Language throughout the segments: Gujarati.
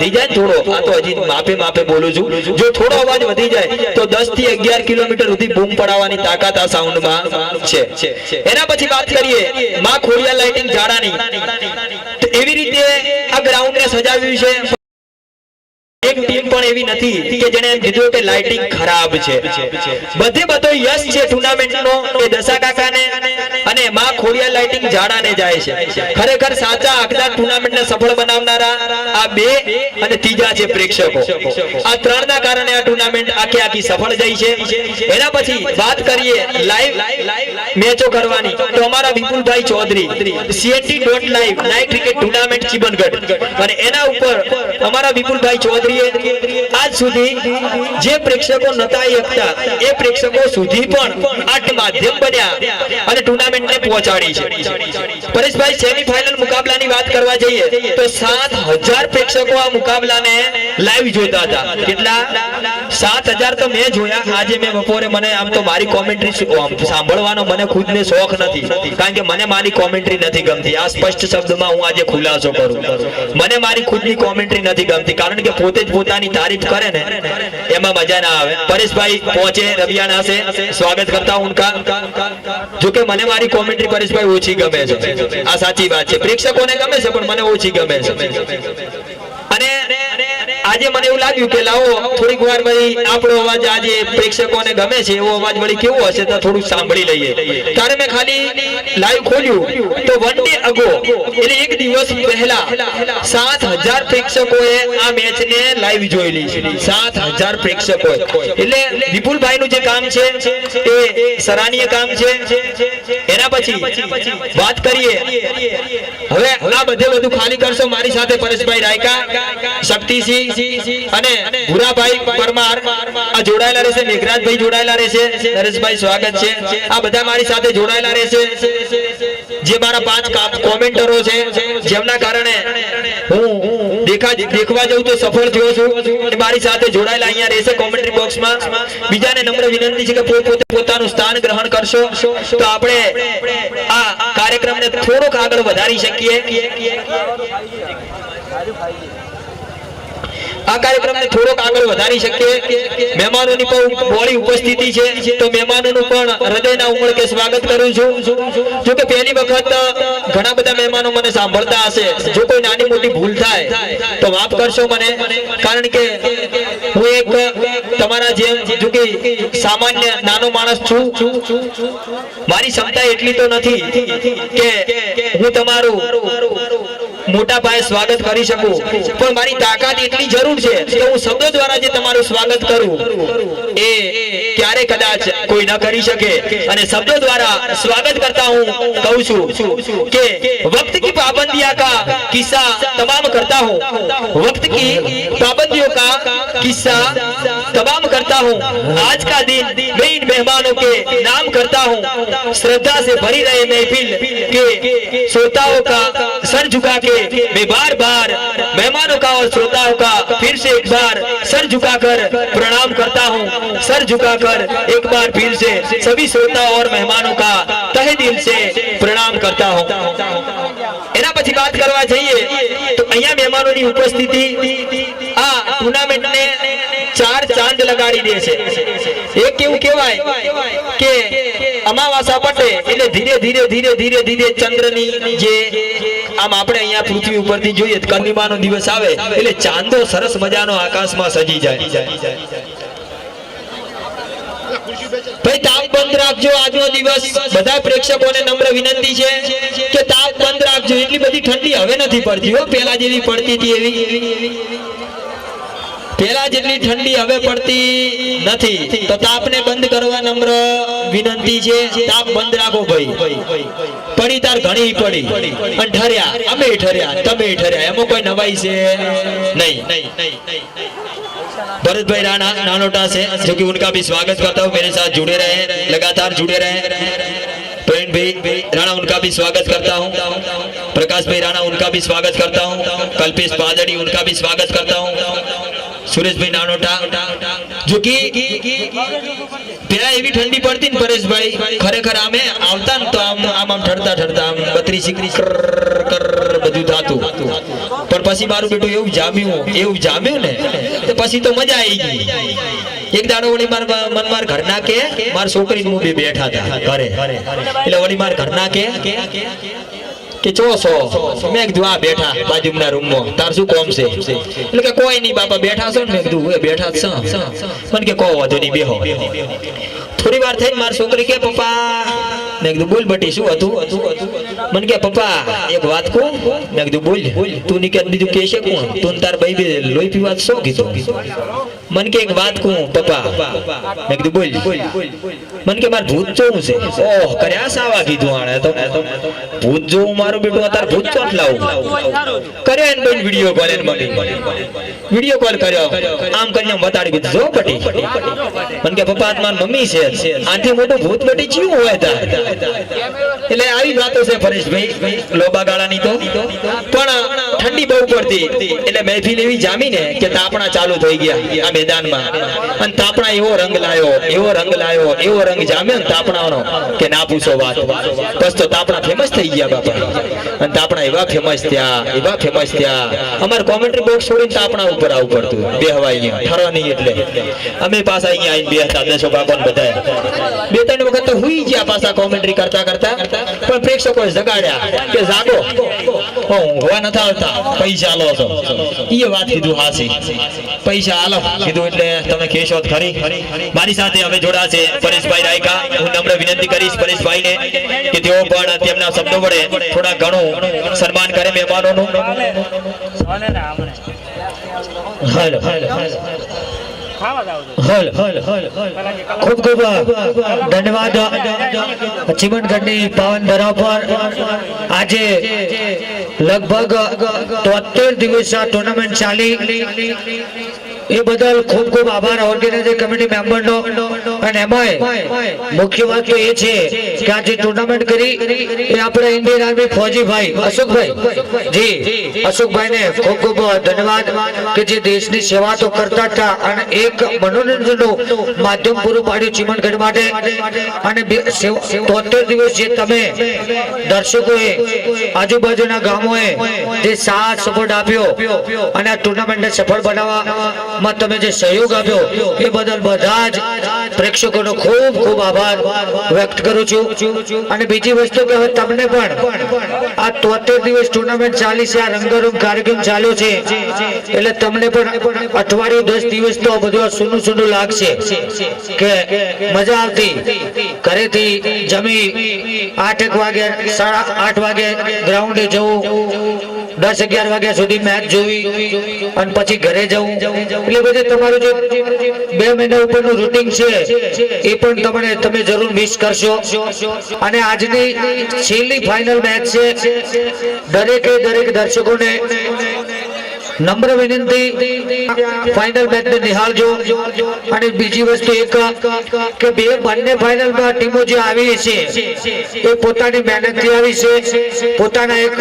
વધી જાય થોડો. આ તો હજી માપે માપે બોલું છું. જો થોડો અવાજ વધી જાય, તો 10 થી 11 કિલોમીટર સુધી બૂમ પડાવવાની તાકાત આ સાઉન્ડમાં છે. એના પછી વાત કરીએ, માં ખોડિયા લાઇટિંગ જાડાની એવી રીતે આ ગ્રાઉન્ડને સજાવ્યું છે. એક ટીમ પણ એવી નથી કે જેને કીધું કે લાઇટિંગ ખરાબ છે. બધે બધો યશ છે ટુર્નામેન્ટનો એ દશા કાકાને અને માં ખોડિયા લાઇટિંગ જાડાને જાય છે. ખરેખર સાચા આગલા ટુર્નામેન્ટને સફળ બનાવનારા આ બે અને ત્રીજા છે પ્રેક્ષકો. આ ત્રણના કારણે આ ટુર્નામેન્ટ આખી આખી સફળ જાય છે. એના પછી વાત કરીએ લાઈવ મેચો કરવાની. તો અમારા Vipulbhai Chaudhary CNT dot live night cricket tournament Chibangadh. અને એના ઉપર અમારા વિપુલભાઈ ચૌધરીએ આજ સુધી જે પ્રેક્ષકો નતા શકતા એ પ્રેક્ષકો સુધી પણ આઠ માધ્યમ બન્યા અને ટુર્નામેન્ટને પહોંચાડી છે. પરેશભાઈ સેમીફાઇનલ મુકાબલાની વાત કરવા જઈએ, તો સાત હજાર પ્રેક્ષકો આ મુકાબલાને લાઈવ જોતા હતા. કેટલા? સાત હજાર તો મેં જોયા. આજે મેં બપોરે મને આમ તો મારી કોમેન્ટ્રી સાંભળવાનો મને ખુદને શોખ નથી. કારણ કે મને મારી કોમેન્ટ્રી નથી ગમતી. આ સ્પષ્ટ શબ્દમાં હું આજે ખુલાસો કરું. મને મારી ખુદની કોમેન્ટ્રી નથી ગમતી. કારણ કે પોતે જ પોતાની તારીફ કરે ને, એમાં મજા ના આવે. પરેશભાઈ પહોંચે, રવિયાણા છે સ્વાગત કરતા હું ઉનકા. જો કે મને મારી કોમેન્ટ્રી પરેશભાઈ ઓછી ગમે છે. આ સાચી વાત છે. પ્રેક્ષકોને ગમે છે, પણ મને ઓછી ગમે છે. આજે મને એવું લાગ્યું કે લાવો, થોડીક વાર ભાઈ આપણો અવાજ આજે પ્રેક્ષકોને ગમે છે, એવો અવાજ વળી કેવો હશે તો થોડું સાંભળી લઈએ. ત્યારે મેં ખાલી લાઈવ ખોલ્યું. તો વન ડે અગો એટલે એક દિવસ પહેલા, સાત હજાર પ્રેક્ષકોએ આ મેચને લાઈવ જોયેલી. સાત હજાર પ્રેક્ષકો એટલે વિપુલભાઈ નું જે કામ છે, એ સરાહનીય કામ છે. એના પછી વાત કરીએ. હવે આ બધે બધું ખાલી કરશો મારી સાથે પરેશભાઈ રાયકા, શક્તિસિંહ અને ભૂરાભાઈ પરમાર આ જોડાયેલા રહેશે, મેઘરાજભાઈ જોડાયેલા રહેશે, નરેશભાઈ સ્વાગત છે. આ બધા મારી સાથે જોડાયેલા રહેશે. જે મારા પાંચ કોમેન્ટરો છે, જેમના કારણે હું દેખા દેખવા જઉં તો સફળ થયો છું. મારી સાથે જોડાયેલા અહીંયા રહેશે કોમેન્ટ્રી બોક્સમાં બીજાને નમ્ર વિનંતી છે કે પોતે પોતાનું સ્થાન ગ્રહણ કરશો. તો આપણે આ કાર્યક્રમને થોડોક આગળ વધારી શકીએ. આ કાર્યક્રમને થોડોક આગળ વધારી શકીએ. મહેમાનોની પણ મોડી ઉપસ્થિતિ છે. તો મહેમાનોનું પણ હૃદયના ઉમળકે સ્વાગત કરું છું. જો કે પહેલી વખત ઘણા બધા મહેમાનો મને સાંભળતા હશે. જો કોઈ નાની મોટી ભૂલ થાય, તો માફ કરશો મને. કારણ કે હું એક તમારા જેમ જો કે સામાન્ય નાનો માણસ છું. મારી ક્ષમતા એટલી તો નથી કે હું તમારું મોટા પાયે સ્વાગત કરી શકું. પણ મારી તાકાત એટલી જરૂર છે કે હું શબ્દ દ્વારા જે તમારું સ્વાગત કરું, એ ક્યારે કદાચ કોઈ ના કરી શકે. અને શબ્દો દ્વારા સ્વાગત કરતા હું કહું છું કે વક્ત કી પાબંદિયા કા કિસ્સા તમામ કરતા હું. વક્ત કી પાબંદીઓ કા કિસ્સા तमाम करता हूँ आज का दिन मैं इन मेहमानों के नाम करता हूँ श्रद्धा से भरी रहे महफिल के श्रोताओं का सर झुका के मैं बार बार मेहमानों का और श्रोताओं का फिर से एक बार सर झुकाकर प्रणाम करता हूँ सर झुकाकर एक बार फिर से सभी श्रोताओं और मेहमानों का तहे दिल से प्रणाम करता हूँ એના પછી વાત કરવા જઈએ તો અહીંયા મહેમાનોની ઉપસ્થિતિ આ ટુર્નામેન્ટને ચાર ચાંદ લગાડી દે છે. એક કેવું કહેવાય કે અમાવાસા પટે એટલે ધીરે ધીરે ધીરે ધીરે ધીરે ચંદ્રની જે આમ આપણે અહીંયા પૃથ્વી ઉપરથી જોઈએ તો દિવસ આવે એટલે ચાંદો સરસ મજાનો આકાશમાં સજી જાય. ભાઈ, તાપ બંધ રાખજો. દિવસ બધા પ્રેક્ષકોને નમ્ર વિનંતી છે કે તાપ બંધ એટલી બધી ઠંડી હવે નથી પડતી હો. પેલા જેવી પડતી હતી એવી. પેલા જેટલી ઠંડી હવે પડતી નથી તો તાપને બંધ કરવા નમ્ર વિનંતી છે તાપ બંધ રાખો ભાઈ પડી તાર ઘણી પડી પણ ઠર્યા અમે ઠર્યા તમે ઠર્યા એમાં કોઈ નવાઈ છે નહીં भरत राणा नानोटा से जो कि उनका भी स्वागत करता हूँ मेरे साथ जुड़े रहे लगातार जुड़े रहे प्रवीण भाई राणा उनका भी स्वागत करता हूँ प्रकाश भाई राणा उनका भी स्वागत करता हूँ कल्पेश पादड़ी उनका भी स्वागत करता हूँ સુરેશભાઈ નાનોટા પેલા એવી ઠંડી પડતી ને પરેશભાઈ, ખરેખર આમે આવતા ને તો આમ આમ આમ ઠરતા ઠરતા આમ બત્રી કર બધું થતું. પણ પછી મારું બેટું એવું જામ્યું એવું જામ્યું ને, તો પછી તો મજા આવી ગઈ. એક દાડો વળી માર મન માર ઘરના કે માર છોકરી હું બે બેઠા હતા ઘરે. એટલે વળી માર ઘરના કે કે ચો સો મેં કીધું, આ બેઠા બાજુના રૂમમાં, તાર શું કોમ છે? એટલે કે કોઈ નહીં, બાપા બેઠા છો ને, મેં કીધું એ બેઠા જ છો. મને કે કો વાંધો નહીં, બેહો. થોડી વાર થઈને મારી છોકરી કે, પપ્પા, મેં કીધું, બોલ બટી, શું હતું? મને કે, પપ્પા, એક વાત કહું. મેં કીધું, બોલ. તું ની કે બીજું કે છે કોણ? તું તાર ભાઈ બે લોહી પીવા શું કીધું મને કે, એક વાત કહું, પપ્પા. મેં કીધું, બોલ. મને કે મારે ભૂત જોવું છે? ઓહ, કર્યા સાવા કીધું આણે તો. ભૂત જોવું મારું બેટું અત્યારે ભૂત ચોટ લાવું? કરે એને બેન વીડિયો કોલ એને મળી વીડિયો કોલ કર્યો. આમ કરીને બતાડી દીધું. જો પટી. મને કે પપ્પા આત્મા મમ્મી છે. આથી મોટું ભૂત બટી ચિયું હોય તા એટલે આવી વાતો છે પરેશભાઈ. લોબા ગાળાની તો. પણ ઠંડી બહુ પડતી. એટલે મહેફિલ એવી જામીને કે તાપણા ચાલુ થઈ ગયા આ મેદાનમાં. અને તાપણા એવો રંગ લાયો, એવો રંગ લાયો, એવો રંગ જામે તાપણાનો કે ના પૂછો વાત. બસ તો તાપણા ફેમસ થઈ ગયા બાપા. અને તાપણા એવા ફેમસ થયા, એવા ફેમસ થયા. અમારે કોમેન્ટ્રી બોક્સ છોડીને તાપણા ઉપર આવવું પડતું. બે હવા અહીંયા, ઠરો નહીં એટલે. અમે પાછા અહીંયા આવીને બે દસો બાપાને બધા બે ત્રણ વખત તો હુઈ ગયા પાછા કોમેન્ટ્રી કરતા કરતા. પણ પ્રેક્ષકો જગાડ્યા કે જાગો. હું હોવા નથી આવતા પૈસા લો છો. એ વાત કીધું હાસી. પૈસા આલો. કીધું એટલે તમે કહેશો ખરી. મારી સાથે હવે જોડાશે પરેશભાઈ. રાયકા, હું નમ્ર વિનંતી કરીશ પરેશભાઈને કે તેઓ પણ તેમના શબ્દો વડે થોડા ઘણું સન્માન કરે મહેમાનોનું. હાલો ખૂબ ખૂબ ધન્યવાદ. ચીમનગઢની પાવન પર આજે લગભગ તોતેર દિવસ ટુર્નામેન્ટ ચાલી. એ બદલ ખૂબ ખૂબ આભાર ઓર્ગેનાઇઝિંગ કમિટી મેમ્બરનો અને એમાંય મુખ્ય વાક્ય એ છે કે આજે ટુર્નામેન્ટ કરી, એ આપણા ઇન્ડિયન આર્મી ફૌજીભાઈ, અશોકભાઈ. જી, અશોકભાઈને ખૂબ ખૂબ ધન્યવાદ કે જે દેશની સેવા તો કરતા હતા અને એક મનોરંજનનું માધ્યમ પૂરું પાડ્યું ચીમનગઢ માટે. અને તોતેર દિવસ જે તમે દર્શકોએ, આજુબાજુના ગામોએ જે સાથ સપોર્ટ આપ્યો અને આ ટુર્નામેન્ટને સફળ બનાવવામાં તમે જે સહયોગ આપ્યો, એ બદલ બધા જ પ્રેક્ષકોનો ખૂબ ખૂબ આભાર વ્યક્ત કરું છું. અને બીજી વસ્તુ કે હવે તમને પણ, આ તોતેર દિવસ ટુર્નામેન્ટ ચાલી છે આ રંગારંગ કાર્યક્રમ ચાલ્યો છે. એટલે તમને પણ અઠવાડિયું દસ દિવસ તો બધું સૂનું સૂનું લાગશે કે મજા આવતી. ઘરેથી જમી આઠ એક વાગે, સાડા આઠ વાગે ગ્રાઉન્ડે જવું. દસ અગિયાર વાગ્યા સુધી મેચ જોવી અને પછી ઘરે જવું. એટલે બધે તમારું જે બે મહિના ઉપરનું રૂટિન છે, એ પણ તમને તમે જરૂર મિસ કરશો. અને આજની છેલ્લી ફાઇનલ મેચ છે. દરેકે દરેક દર્શકોને નમ્ર વિનંતી. ફાઇનલ મેચને નિહાળજો. અને બીજી વસ્તુ એક કે બે બંને ફાઇનલમાં ટીમો જે આવી છે, એ પોતાની મહેનતથી આવી છે, પોતાના એક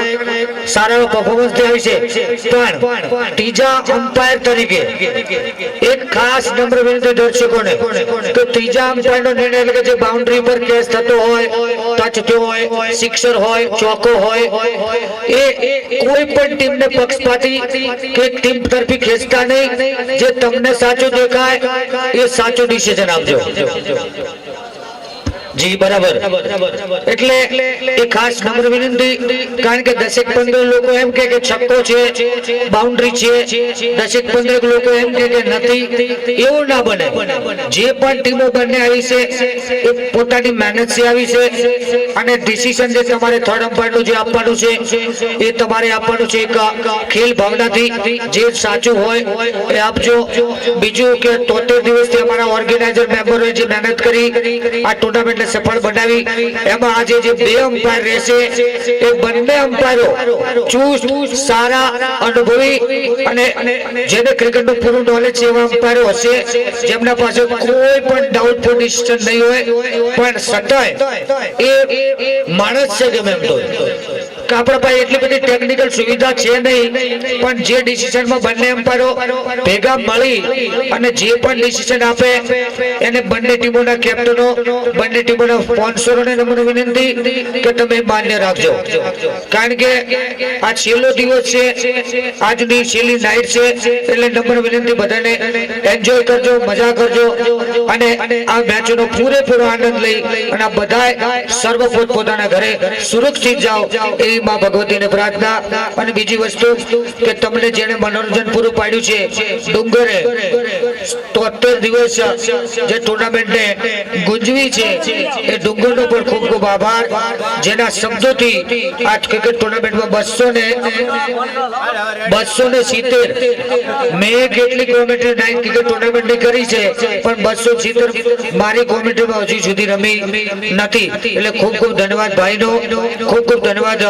સારા પરફોર્મન્સથી આવી છે. પણ ત્રીજા અમ્પાયર તરીકે એક ખાસ નમ્ર વિનંતી દર્શકોને કે ત્રીજા અમ્પાયરનો નિર્ણય એટલે કે જે બાઉન્ડ્રી પર કેસ થતો હોય ટચ થયો હોય સિક્સર હોય, ચોકો હોય, એ કોઈ પણ ટીમને પક્ષપાતી કે ટીમ તરફી ખેંચતા નહીં. જે તમને સાચું દેખાય એ સાચું ડિસિઝન આપજો. પોતાની મહેનતથી આવી છે અને ડિસિઝન જે તમારે થર્ડ અમ્પાયરનું જે આપવાનું છે, એ તમારે આપવાનું છે એક ખેલ ભાવનાથી. જે સાચું હોય એ આપજો. બીજું કે તોતેર દિવસથી અમારા ઓર્ગેનાઇઝર મેમ્બરોએ જે મહેનત કરી, આ ટુર્નામેન્ટને સફળ બનાવી. એમાં આજે જે બે અમ્પાયર રહેશે, એ બંને અમ્પાયરો ચુસ્ત, સારા, અનુભવી અને જેને ક્રિકેટનું પૂરું નોલેજ છે એવા અમ્પાયરો હશે, જેમના પાસે કોઈ પણ ડાઉટફુલ ડિસિઝન નહીં હોય. પણ છતાંય એ માણસ છે ગમે એમ તો. આપણા પાસે એટલી બધી ટેકનિકલ સુવિધા છે નહીં, પણ જે ડિસિઝનમાં બંને એમ્પાયરો ભેગા મળી અને જે પણ ડિસિઝન આપે, એને બંને ટીમોના કેપ્ટનો બંને ટીમોના સ્પોન્સરોને નમ્ર વિનંતી તમે માન્ય રાખજો. કારણ કે આ છેલ્લો દિવસ છે, આજની છેલ્લી નાઇટ છે, એટલે નમ્ર વિનંતી બધાને એન્જોય કરજો, મજા કરજો અને આ મેચનો પૂરેપૂરો આનંદ લઈ અને આ બધા સર્વ પોતપોતાના ઘરે સુરક્ષિત જાઓ એવી માં ભગવતીને પ્રાર્થના. અને બીજી વસ્તુ કે તમને જેને મનોરંજન પૂરું પાડ્યું છે, ડુંગરે તોતેર દિવસ જે ટુર્નામેન્ટને ગુંજવી છે, એ ડુંગરનો પણ ખૂબ ખૂબ આભાર. જેના શબ્દોથી આ ક્રિકેટ ટુર્નામેન્ટમાં બસો ને બસો ને સિત્તેર. મેં કેટલી કોમેન્ટ્રી નાઇન ક્રિકેટ ટુર્નામેન્ટની કરી છે, પણ બસો સિત્તેર મારી કોમેન્ટ્રીમાં હજી સુધી રમી નથી. એટલે ખૂબ ખૂબ ધન્યવાદ ભાઈનો, ખૂબ ખૂબ ધન્યવાદ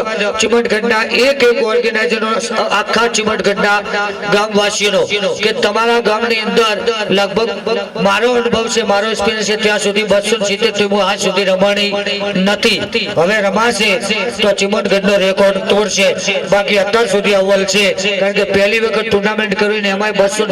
મારો અનુભવ છે, મારો ત્યાં સુધી બસો સિત્તેર ટીમો સુધી રમાણી નથી. હવે રમાશે તો ચિમટગઢનો રેકોર્ડ તોડશે. બાકી અત્યાર સુધી અવ્વલ છે. કારણ કે પહેલી વખત ટુર્નામેન્ટ કરીને એમાં બસો